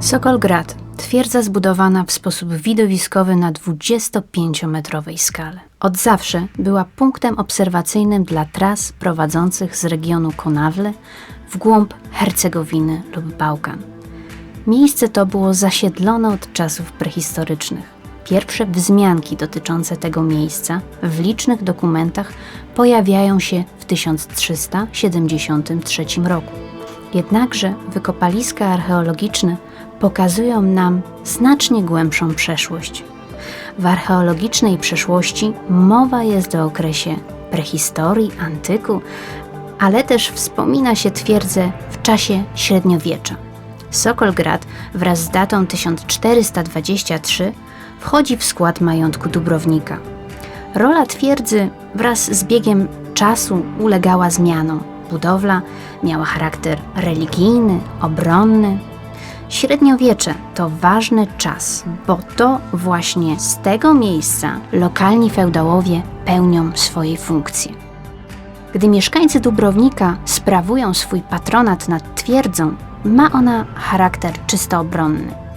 Sokolgrad, twierdza zbudowana w sposób widowiskowy na 25-metrowej skale. Od zawsze była punktem obserwacyjnym dla tras prowadzących z regionu Konawle w głąb Hercegowiny lub Bałkan. Miejsce to było zasiedlone od czasów prehistorycznych. Pierwsze wzmianki dotyczące tego miejsca w licznych dokumentach pojawiają się w 1373 roku. Jednakże wykopaliska archeologiczne pokazują nam znacznie głębszą przeszłość. W archeologicznej przeszłości mowa jest o okresie prehistorii, antyku, ale też wspomina się twierdzę w czasie średniowiecza. Sokolgrad wraz z datą 1423 wchodzi w skład majątku Dubrownika. Rola twierdzy wraz z biegiem czasu ulegała zmianom. Budowla miała charakter religijny, obronny. Średniowiecze to ważny czas, bo to właśnie z tego miejsca lokalni feudałowie pełnią swoje funkcje. Gdy mieszkańcy Dubrownika sprawują swój patronat nad twierdzą, ma ona charakter czysto obronny.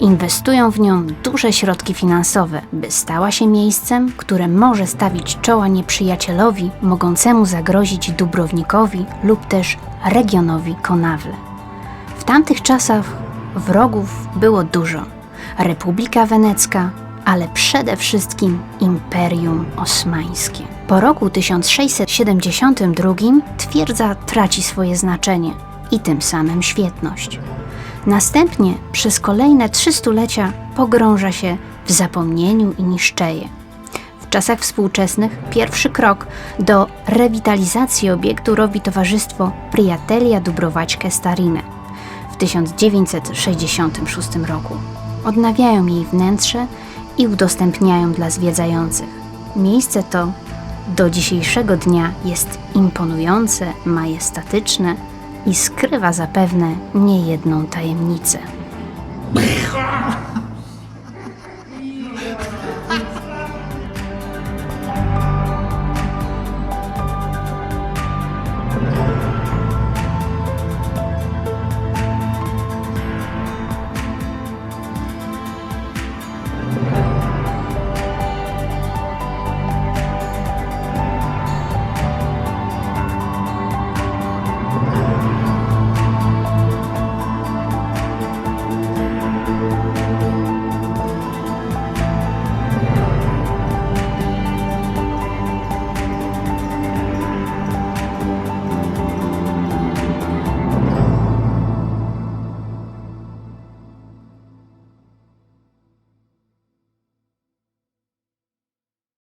Inwestują w nią duże środki finansowe, by stała się miejscem, które może stawić czoła nieprzyjacielowi mogącemu zagrozić Dubrownikowi lub też regionowi Konawle. W tamtych czasach wrogów było dużo. Republika Wenecka, ale przede wszystkim Imperium Osmańskie. Po roku 1672 twierdza traci swoje znaczenie i tym samym świetność. Następnie przez kolejne trzy stulecia pogrąża się w zapomnieniu i niszczeje. W czasach współczesnych pierwszy krok do rewitalizacji obiektu robi towarzystwo Priatelia Dubrowaćke Starine w 1966 roku. Odnawiają jej wnętrze i udostępniają dla zwiedzających. Miejsce to do dzisiejszego dnia jest imponujące, majestatyczne i skrywa zapewne niejedną tajemnicę.